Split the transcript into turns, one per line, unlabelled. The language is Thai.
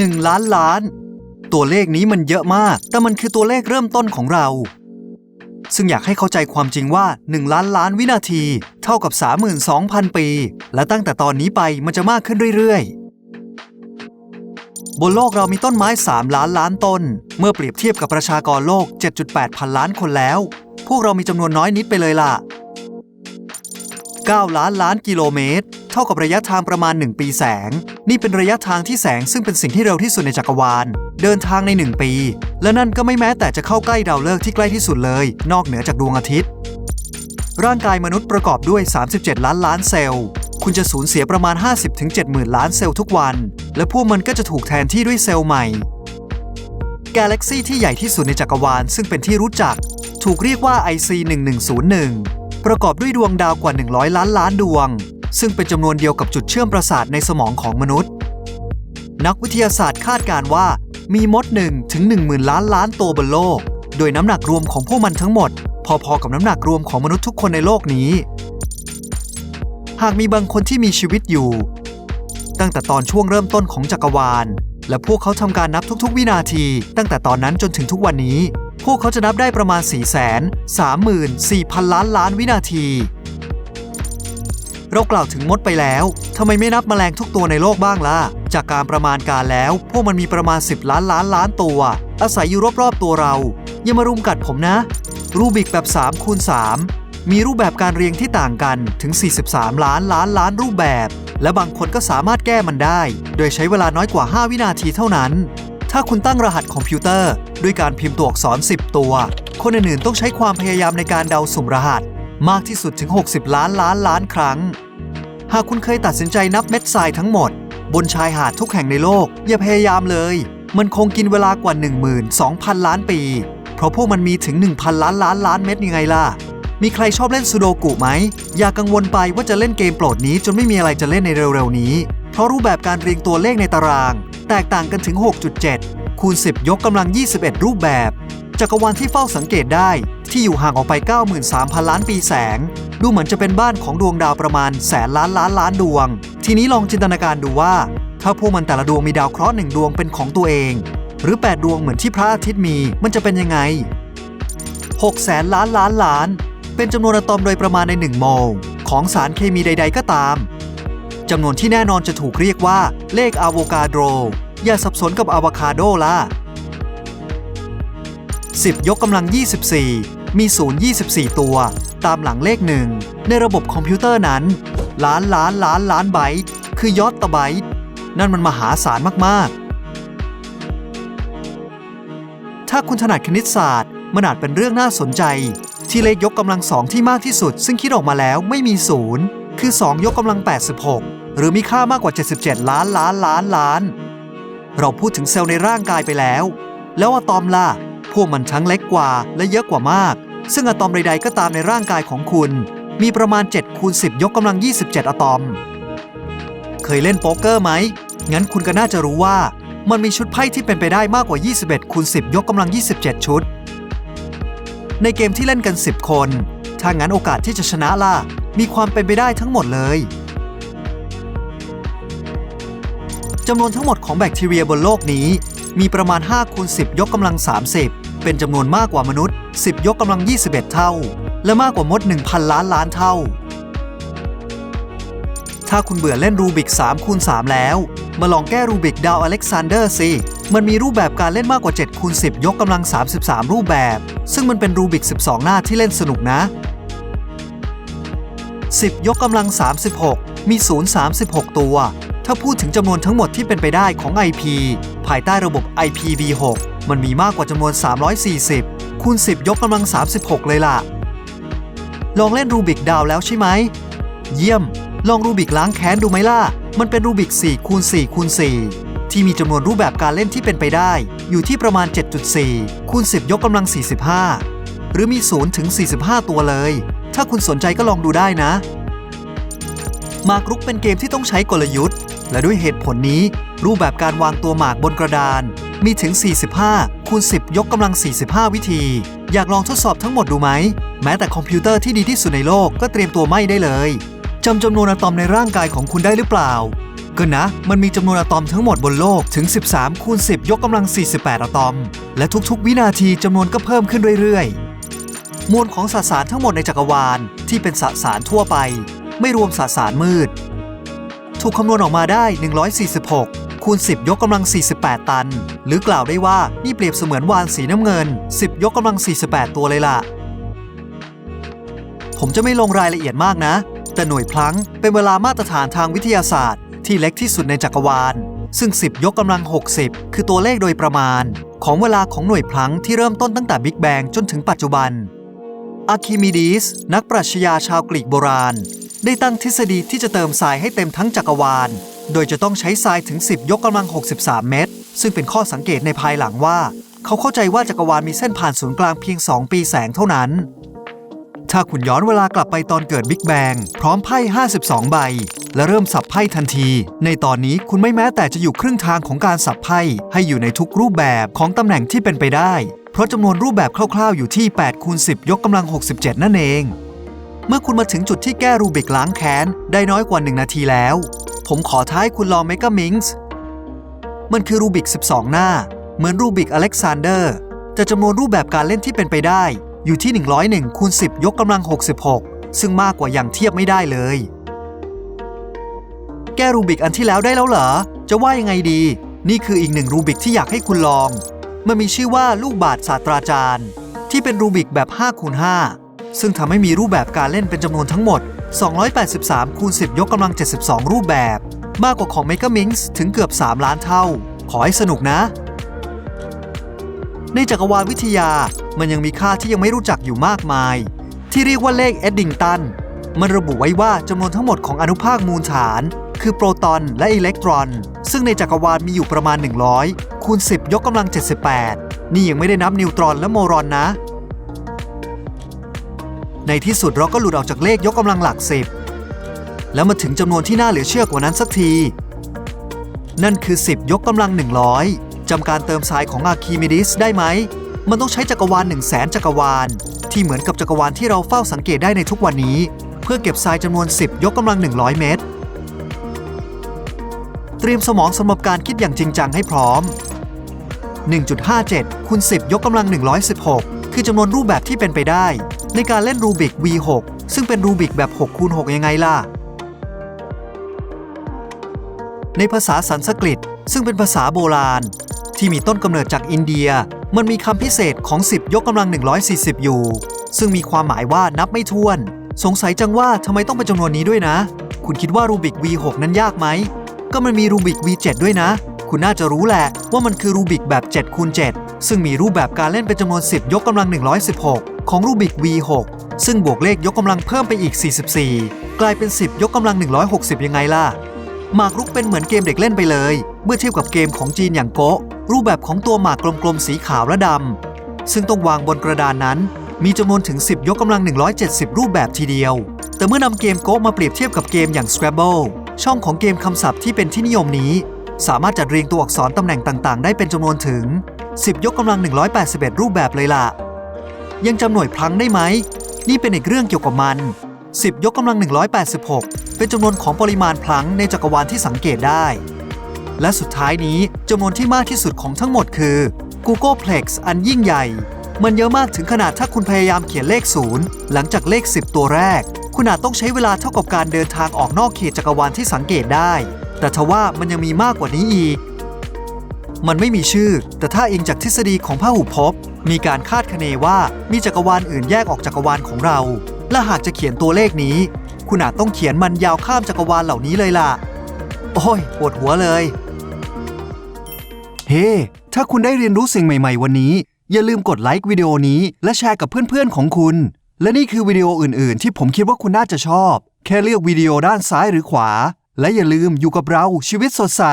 1 ล้านล้าน ตัวเลขนี้มันเยอะมาก แต่มันคือตัวเลขเริ่มต้นของเรา ซึ่งอยากให้เข้าใจความจริงว่า 1 ล้านล้านวินาที เท่ากับ 32,000 ปี และตั้งแต่ตอนนี้ไปมันจะมากขึ้นเรื่อยๆ บนโลกเรามีต้นไม้ 3 ล้านล้านต้น เมื่อเปรียบเทียบกับประชากรโลก 7.8 พันล้านคนแล้ว พวกเรามีจำนวนน้อยนิดไปเลยล่ะ 9 ล้านล้านกิโลเมตร เท่ากับระยะทางประมาณ 1 ปีแสง นี่เป็นระยะทางที่แสงซึ่งเป็นสิ่งที่เร็วที่สุดในจักรวาล เดินทางใน 1 ปี และนั่นก็ไม่แม้แต่จะเข้าใกล้ดาวฤกษ์ที่ใกล้ที่สุดเลย นอกเหนือจากดวงอาทิตย์ ร่างกายมนุษย์ประกอบด้วย 37 ล้านล้านเซลล์ คุณจะสูญเสียประมาณ 50-70,000ล้านเซลล์ทุกวัน และพวกมันก็จะถูกแทนที่ด้วยเซลล์ใหม่กาแล็กซีที่ใหญ่ที่สุดในจักรวาลซึ่งเป็นที่รู้จัก ถูกเรียกว่า IC 1101ประกอบด้วยดวงดาวกว่า 100 ล้านล้านดวง ซึ่งเป็นจำนวนเดียวกับจุดเชื่อมประสาทในสมองของมนุษย์ นักวิทยาศาสตร์คาดการว่ามีมด1ถึง10,000 ล้านล้านตัวบนโลก โดยน้ำหนักรวมของพวกมันทั้งหมด พอๆกับน้ำหนักรวมของมนุษย์ทุกคนในโลกนี้ หากมีบางคนที่มีชีวิตอยู่ ตั้งแต่ตอนช่วงเริ่มต้นของจักรวาล และพวกเขาทำการนับทุกๆ วินาที ตั้งแต่ตอนนั้นจนถึงทุกวันนี้ พวกเขาจะนับได้ประมาณ 4 3 4 0 0 0 ล้านล้านวินาที เรากล่าวถึงมดไปแล้ว ทำไมไม่นับแมลงทุกตัวในโลกบ้างล่ะ จากการประมาณการแล้ว พวกมันมีประมาณ 10 ล้านล้านล้านตัว อาศัยอยู่รอบๆตัวเรา อย่ามารุมกัดผมนะ รูบิกแบบ3คูณ3มีรูปแบบการเรียงที่ต่างกันถึง 43 ล้านล้านล้านรูปแบบ และบางคนก็สามารถแก้มันได้ โดยใช้เวลาน้อยกว่า 5 วินาทีเท่านั้น ถ้าคุณตั้งรหัสคอมพิวเตอร์ ด้วยการพิมพ์ตัวอักษร 10 ตัว คนอื่นๆต้องใช้ความพยายามในการเดาสุ่มรหัส มากที่สุดถึง 60 ล้านล้านล้านครั้ง หากคุณเคยตัดสินใจนับเม็ดทรายทั้งหมด บนชายหาดทุกแห่งในโลก อย่าพยายามเลย มันคงกินเวลากว่า 12,000 ล้านปี เพราะพวกมันมีถึง 1,000 ล้านล้านล้านเม็ดยังไงล่ะ มีใครชอบเล่นซูโดกุไหม อย่ากังวลไปว่าจะเล่นเกมโปรดนี้จนไม่มีอะไรจะเล่นในเร็วๆนี้ เพราะรูปแบบการเรียงตัวเลขในตาราง แตกต่างกันถึง 6.7 คูณ 10 ยกกำลัง 21 รูปแบบ จักรวาลที่เฝ้าสังเกตได้ที่อยู่ห่างออกไป 93,000 ล้านปีแสง ดูเหมือนจะเป็นบ้านของดวงดาวประมาณแสนล้านล้านล้านดวง ทีนี้ลองจินตนาการดูว่า ถ้าพวกมันแต่ละดวงมีดาวเคราะห์หนึ่งดวงเป็นของตัวเอง หรือ 8 ดวงเหมือนที่พระอาทิตย์มีมันจะเป็นยังไง6แสนล้านล้านล้าน เป็นจำนวนอะตอมโดยประมาณใน 1 โมลของสารเคมีใด ๆ ก็ตามจำนวนที่แน่นอนจะถูกเรียกว่าเลขอะโวคาโด อย่าสับสนกับอะวคาโดล่ะ 10 ยกกำลัง 24 มี0 24 ตัว ตามหลังเลขหนึ่งในระบบคอมพิวเตอร์นั้น ล้านล้านล้านล้านไบต์คือยอตตไบต์นั่นมันมหาศาลมาก ๆ ถ้าคุณถนัดคณิตศาสตร์ มันอาจเป็นเรื่องน่าสนใจ ที่เลขยกกำลังสองที่มากที่สุด ซึ่งคิดออกมาแล้วไม่มีศูนย์คือ 2 ยกกำลัง 86 หรือมีค่ามากกว่า 77 ล้านล้านล้านล้าน เราพูดถึงเซลล์ในร่างกายไปแล้ว แล้วอะตอมล่ะ พวกมันทั้งเล็กกว่าและเยอะกว่ามาก ซึ่งอะตอมใดๆก็ตามในร่างกายของคุณ มีประมาณ7คูณ10 ยกกำลัง 27 อะตอม เคยเล่นโป๊กเกอร์ไหม งั้นคุณก็น่าจะรู้ว่า มันมีชุดไพ่ที่เป็นไปได้มากกว่า 21คูณ10 ยกกำลัง 27 ชุด ในเกมที่เล่นกัน 10 คน ถ้างั้นโอกาสที่จะชนะล่ะ มีความเป็นไปได้ทั้งหมดเลย จำนวนทั้งหมดของแบคทีเรียบนโลกนี้ มีประมาณ5คูณ10 ยกกำลัง 30 เป็นจำนวนมากกว่ามนุษย์ 10 ยกกำลัง 21 เท่า และมากกว่ามด 1,000 ล้านล้านเท่า ถ้าคุณเบื่อเล่นรูบิก3คูณ3แล้ว มาลองแก้รูบิกดาวอเล็กซานเดอร์สิมันมีรูปแบบการเล่นมากกว่า7คูณ10 ยกกำลัง 33 รูปแบบ ซึ่งมันเป็นรูบิก 12 หน้าที่เล่นสนุกนะ 10 ยกกำลัง 36 มี 0 36 ตัว ถ้าพูดถึงจำนวนทั้งหมดที่เป็นไปได้ของ IP ภายใต้ระบบ IPv6 มันมีมากกว่าจำนวน 340 คูณ 10 ยกกำลัง 36 เลยล่ะ ลองเล่นรูบิกดาวแล้วใช่ไหม เยี่ยม ลองรูบิกล้างแค้นดูไหมล่ะ มันเป็นรูบิก 4 คูณ 4 คูณ 4 ที่มีจำนวนรูปแบบการเล่นที่เป็นไปได้ อยู่ที่ประมาณ 7.4 คูณ 10 ยกกำลัง 45 หรือมี 0 ถึง 45 ตัวเลย ถ้าคุณสนใจก็ลองดูได้นะ มากรุกเป็นเกมที่ต้องใช้กลยุทธ์ และด้วยเหตุผลนี้รูปแบบการวางตัวหมากบนกระดาน มีถึง 45 คูณ 10 ยกกำลัง 45 วิธี อยากลองทดสอบทั้งหมดดูไหม แม้แต่คอมพิวเตอร์ที่ดีที่สุดในโลกก็เตรียมตัวไม่ได้เลยจำจำนวนอะตอมในร่างกายของคุณได้หรือเปล่า ก็นะ มันมีจำนวนอะตอมทั้งหมดบนโลกถึง 13 คูณ 10 ยกกำลัง 48 อะตอม และทุกๆ วินาทีจำนวนก็เพิ่มขึ้นเรื่อยๆ มวลของสสารทั้งหมดในจักรวาลที่เป็นสสารทั่วไป ไม่รวมสสารมืด ถูกคำนวณออกมาได้ 146 คูณ 10 ยกกำลัง 48 ตัน หรือกล่าวได้ว่านี่เปรียบเสมือนวานสีน้ำเงิน 10 ยกกำลัง 48 ตัวเลยล่ะ ผมจะไม่ลงรายละเอียดมากนะ แต่หน่วยพลังเป็นเวลามาตรฐานทางวิทยาศาสตร์ ที่เล็กที่สุดในจักรวาล ซึ่ง 10 ยกกำลัง 60 คือตัวเลขโดยประมาณ ของเวลาของหน่วยพลังที่เริ่มต้นตั้งแต่บิ๊กแบงจนถึงปัจจุบันอาคิมิดีสนักปรัชญาชาวกรีกโบราณ ได้ตั้งทฤษฎีที่จะเติมทรายให้เต็มทั้งจักรวาล โดยจะต้องใช้ทรายถึง 10 ยกกำลัง 63 เมตร ซึ่งเป็นข้อสังเกตในภายหลังว่า เขาเข้าใจว่าจักรวาลมีเส้นผ่านศูนย์กลางเพียง 2 ปีแสงเท่านั้น ถ้าคุณย้อนเวลากลับไปตอนเกิดบิ๊กแบงพร้อมไพ่ 52 ใบ และเริ่มสับไพ่ทันที ในตอนนี้คุณไม่แม้แต่จะอยู่ครึ่งทางของการสับไพ่ให้อยู่ในทุกรูปแบบของตำแหน่งที่เป็นไปได้ เพราะจำนวนรูปแบบคร่าวๆอยู่ที่8คูณ10 ยกกำลัง 67 นั่นเอง เมื่อคุณมาถึงจุดที่แก้รูบิกล้างแค้น ได้น้อยกว่า 1 นาทีแล้ว ผมขอท้ายคุณลองเมกามิงส์มันคือรูบิก 12 หน้า เหมือนรูบิกอเล็กซานเดอร์แต่จำนวนรูปแบบการเล่นที่เป็นไปได้ อยู่ที่ 101คูณ10 ยกกำลัง 66 ซึ่งมากกว่าอย่างเทียบไม่ได้เลย แก้รูบิกอันที่แล้วได้แล้วเหรอ จะว่ายังไงดี นี่คืออีกหนึ่งรูบิกที่อยากให้คุณลอง มันมีชื่อว่าลูกบาศก์ศาสตราจารย์ ที่เป็นรูบิกแบบ5คูณ5 ซึ่งทำให้มีรูปแบบการเล่นเป็นจำนวนทั้งหมด 283 คูณ 10 ยกกำลัง 72 รูปแบบ มากกว่าของ m e g a m i n x ถึงเกือบ 3 ล้านเท่า ขอให้สนุกนะ ในจักรวาลวิทยา มันยังมีค่าที่ยังไม่รู้จักอยู่มากมาย ที่เรียกว่าเลขเอดดิงตัน มันระบุไว้ว่าจำนวนทั้งหมดของอนุภาคมูลฐาน คือโปรตอนและอิเล็กตรอน ซึ่งในจักรวาลมีอยู่ประมาณ 100 คูณ 10 ยกกำลัง 78 นี่ยังไม่ได้นับนิวตรอนและโมรอนนะ ในที่สุดเราก็หลุดออกจากเลขยกกำลังหลักสิบแล้วมาถึงจำนวนที่น่าเหลือเชื่อกว่านั้นสักที นั่นคือ 10 ยกกำลัง 100จำการเติมทรายของอาร์คิมิดิสได้ไหม มันต้องใช้จักรวาล1 0 0 0 0แสนจักรวาล ที่เหมือนกับจักรวาลที่เราเฝ้าสังเกตได้ในทุกวันนี้ เพื่อเก็บทรายจำนวน 10 ยกกำลัง 100 เมตร เตรียมสมองสำหรับการคิดอย่างจริงจังให้พร้อม 1.57คูณ10 ยกกำลัง 116 คือจำนวนรูปแบบที่เป็นไปได้ ในการเล่นรูบิก V6 ซึ่งเป็นรูบิกแบบ6คูณ6ยังไงล่ะ ในภาษาสันสกฤต ซึ่งเป็นภาษาโบราณ ที่มีต้นกำเนิดจากอินเดีย มันมีคำพิเศษของ 10 ยกกำลัง 140 อยู่ ซึ่งมีความหมายว่านับไม่ถ้วน สงสัยจังว่าทำไมต้องเป็นจำนวนนี้ด้วยนะ คุณคิดว่ารูบิก V6 นั้นยากไหม ก็มันมีรูบิก V7 ด้วยนะ คุณน่าจะรู้แหละว่ามันคือรูบิกแบบ7คูณ7 ซึ่งมีรูปแบบการเล่นเป็นจำนวน 10 ยกกำลัง 116 ของรูบิก V6 ซึ่งบวกเลขยกกำลังเพิ่มไปอีก 44 กลายเป็น 10 ยกกำลัง 160 ยังไงล่ะหมากรุกเป็นเหมือนเกมเด็กเล่นไปเลย เมื่อเทียบกับเกมของจีนอย่างโกะรูปแบบของตัวหมากกลมๆสีขาวและดำซึ่งต้องวางบนกระดานนั้น มีจำนวนถึง 10 ยกกำลัง 170 รูปแบบทีเดียว แต่เมื่อนำเกมโกะมาเปรียบเทียบกับเกมอย่าง Scrabble ช่องของเกมคำศัพท์ที่เป็นที่นิยมนี้ สามารถจัดเรียงตัวอักษรตำแหน่งต่างๆ ได้เป็นจำนวนถึง 10 ยกกำลัง 181 รูปแบบเลยล่ะ ยังจำหน่วยพลังได้ไหม นี่เป็นอีกเรื่องเกี่ยวกับมัน 10 ยกกำลัง 186 เป็นจำนวนของปริมาณพลังในจักรวาลที่สังเกตได้ และสุดท้ายนี้จำนวนที่มากที่สุดของทั้งหมดคือ Googleplex อันยิ่งใหญ่ มันเยอะมากถึงขนาดถ้าคุณพยายามเขียนเลขศูนย์หลังจากเลข 10 ตัวแรก คุณอาจต้องใช้เวลาเท่ากับการเดินทางออกนอกเขตจักรวาลที่สังเกตได้ แต่ทว่ามันยังมีมากกว่านี้อีก มันไม่มีชื่อ แต่ถ้าอิงจากทฤษฎีของพหุภพ มีการคาดคะเนว่ามีจักรวาลอื่นแยกออกจักรวาลของเรา และหากจะเขียนตัวเลขนี้ คุณอาจต้องเขียนมันยาวข้ามจักรวาลเหล่านี้เลยล่ะ โอ้ยปวดหัวเลย เฮ้ถ้าคุณได้เรียนรู้สิ่งใหม่ ๆ วันนี้ อย่าลืมกดไลค์วิดีโอนี้และแชร์กับเพื่อนๆของคุณ และนี่คือวิดีโออื่น ๆ ที่ผมคิดว่าคุณน่าจะชอบ แค่เลือกวิดีโอด้านซ้ายหรือขวา และอย่าลืมอยู่กับเราชีวิตสดใส